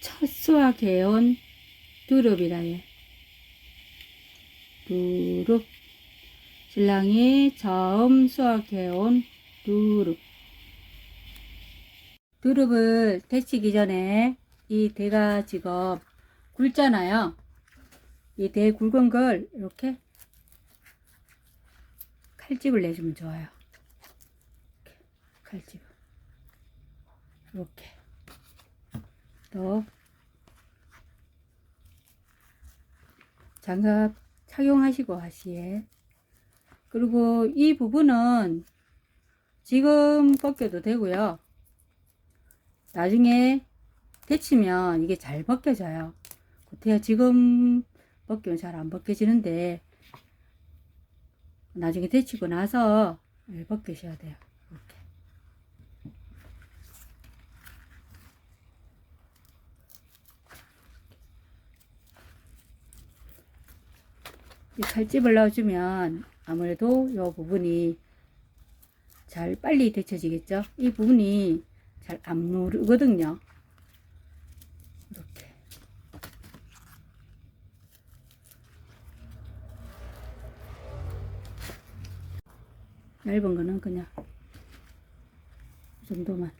첫 수확해온 두릅이라 해. 두릅. 신랑이 처음 수확해온 두릅. 두릅을 데치기 전에 이 대가 지금 굵잖아요. 이 대 굵은 걸 이렇게 칼집을 내주면 좋아요. 이렇게 칼집. 이렇게. 또 장갑 착용하시고 하시에. 그리고 이 부분은 지금 벗겨도 되고요. 나중에 데치면 이게 잘 벗겨져요. 그때야 지금 벗기면 잘 안 벗겨지는데 나중에 데치고 나서 예, 벗기셔야 돼요. 이 칼집을 넣어주면 아무래도 이 부분이 잘 빨리 데쳐지겠죠. 이 부분이 잘안 누르거든요. 이렇게. 얇은 거는 그냥 이 정도만.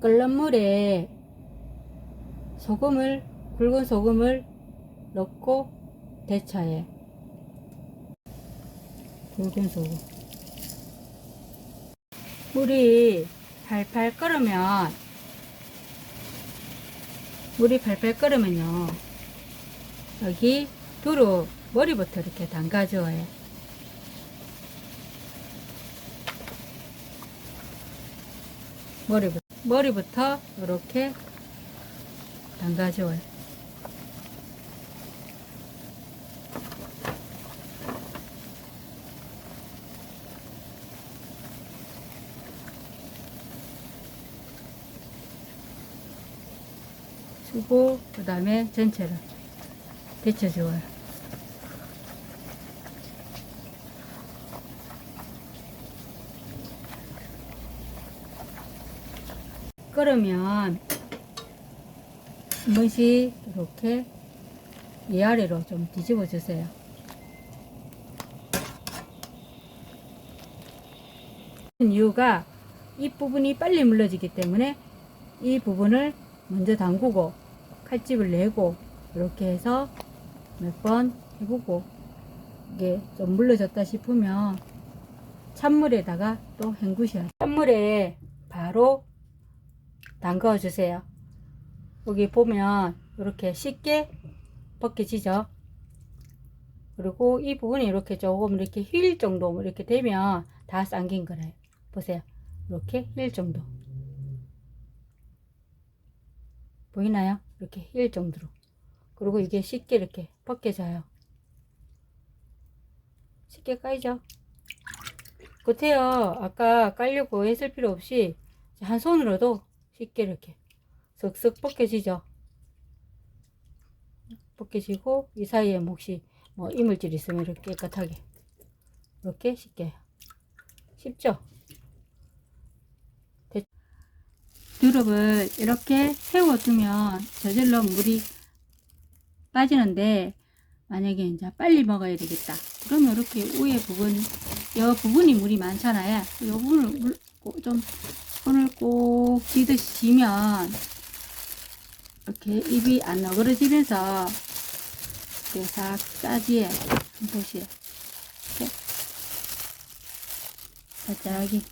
끓는 물에 소금을 굵은 소금을 넣고. 굵은 소금. 물이 팔팔 끓으면 물이 팔팔 끓으면요 여기 두루 머리부터 이렇게 담가줘요 머리부터 머리부터 이렇게 담가줘요 주고 그 다음에 전체를 데쳐줘요. 끓으면 한 번씩 이렇게 위아래로 좀 뒤집어 주세요. 이유가 이 부분이 빨리 물러지기 때문에 이 부분을 먼저 담그고 칼집을 내고 이렇게 해서 몇 번 해보고 이게 좀 물러졌다 싶으면 찬물에다가 또 헹구셔야 돼요. 찬물에 바로 담가 주세요. 여기 보면 이렇게 쉽게 벗겨지죠. 그리고 이 부분이 이렇게 조금 이렇게 휠 정도 이렇게 되면 다 잠긴 거래요. 보세요. 이렇게 휠 정도. 보이나요? 이렇게 힐 정도로. 그리고 이게 쉽게 이렇게 벗겨져요. 쉽게 까이죠? 그태요 아까 깔려고 했을 필요 없이 한 손으로도 쉽게 이렇게 쓱쓱 벗겨지죠? 벗겨지고 이 사이에 뭐 혹시 뭐 이물질 있으면 이렇게 깨끗하게 이렇게 쉽게 쉽죠? 두릅을 이렇게 세워두면 저절로 물이 빠지는데 만약에 이제 빨리 먹어야 되겠다. 그러면 이렇게 위에 부분, 이 부분이 물이 많잖아요. 이 부분을 물, 꼭좀 손을 꼭 쥐듯이 쥐면 이렇게 입이 안 너그러지면서 이렇게 싹 싸지에 한 곳이 이렇게 살짝이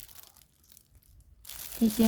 대신